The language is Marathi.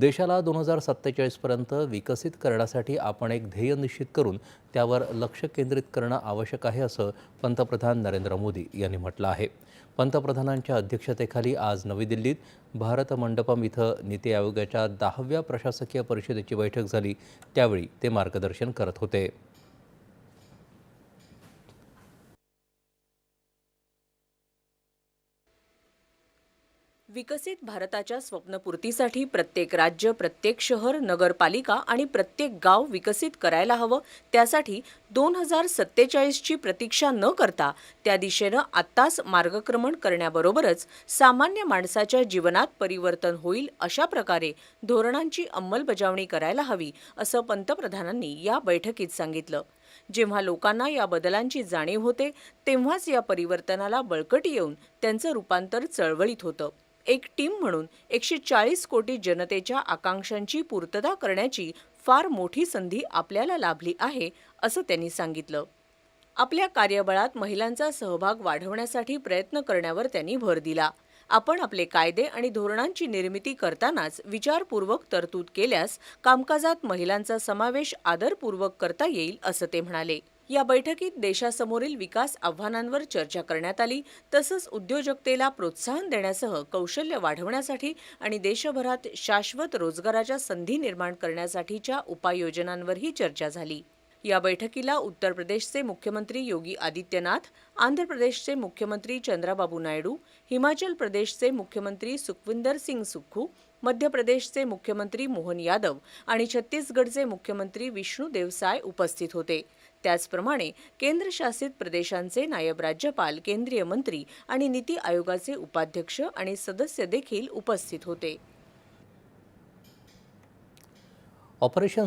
देशाला दोन हजार सत्तेचाळीसपर्यंत विकसित करण्यासाठी आपण एक ध्येय निश्चित करून त्यावर लक्ष केंद्रित करणं आवश्यक आहे असं पंतप्रधान नरेंद्र मोदी यांनी म्हटलं आहे. पंतप्रधानांच्या अध्यक्षतेखाली आज नवी दिल्लीत भारत मंडपम इथं नीती आयोगाच्या दहाव्या प्रशासकीय परिषदेची बैठक झाली. त्यावेळी ते मार्गदर्शन करत होते. विकसित भारताच्या स्वप्नपूर्तीसाठी प्रत्येक राज्य प्रत्येक शहर नगरपालिका आणि प्रत्येक गाव विकसित करायला हवं. त्यासाठी दोन हजार सत्तेचाळीसची प्रतीक्षा न करता त्या दिशेनं आत्ताच मार्गक्रमण करण्याबरोबरच सामान्य माणसाच्या जीवनात परिवर्तन होईल अशा प्रकारे धोरणांची अंमलबजावणी करायला हवी असं पंतप्रधानांनी या बैठकीत सांगितलं. जेव्हा लोकांना या बदलांची जाणीव होते तेव्हाच या परिवर्तनाला बळकटी येऊन त्यांचं रूपांतर चळवळीत होतं. एक टीम म्हणून एकशे चाळीस कोटी जनतेच्या आकांक्षांची पूर्तता करण्याची फार मोठी संधी आपल्याला लाभली आहे असं त्यांनी सांगितलं. आपल्या कार्यबळात महिलांचा सहभाग वाढवण्यासाठी प्रयत्न करण्यावर त्यांनी भर दिला. आपण आपले कायदे आणि धोरणांची निर्मिती करतानाच विचारपूर्वक तरतूद केल्यास कामकाजात महिलांचा समावेश आदरपूर्वक करता येईल असं ते म्हणाले. या बैठकीत देशासमोरील विकास आव्हानांवर चर्चा करण्यात आली. तसंच उद्योजकतेला प्रोत्साहन देण्यासह कौशल्य वाढवण्यासाठी आणि देशभरात शाश्वत रोजगाराच्या संधी निर्माण करण्यासाठीच्या उपाययोजनांवरही चर्चा झाली. या बैठकीला उत्तर प्रदेशचे मुख्यमंत्री योगी आदित्यनाथ आंध्र प्रदेशचे मुख्यमंत्री चंद्राबाबू नायडू हिमाचल प्रदेशचे मुख्यमंत्री सुखविंदर सिंग सुक्खू मध्य प्रदेशचे मुख्यमंत्री मोहन यादव आणि छत्तीसगडचे मुख्यमंत्री विष्णू देवसाय उपस्थित होते. त्याचप्रमाणे केंद्रशासित प्रदेशांचे नायब राज्यपाल केंद्रीय मंत्री आणि नीती आयोगाचे उपाध्यक्ष आणि सदस्य देखील उपस्थित होते. ऑपरेशन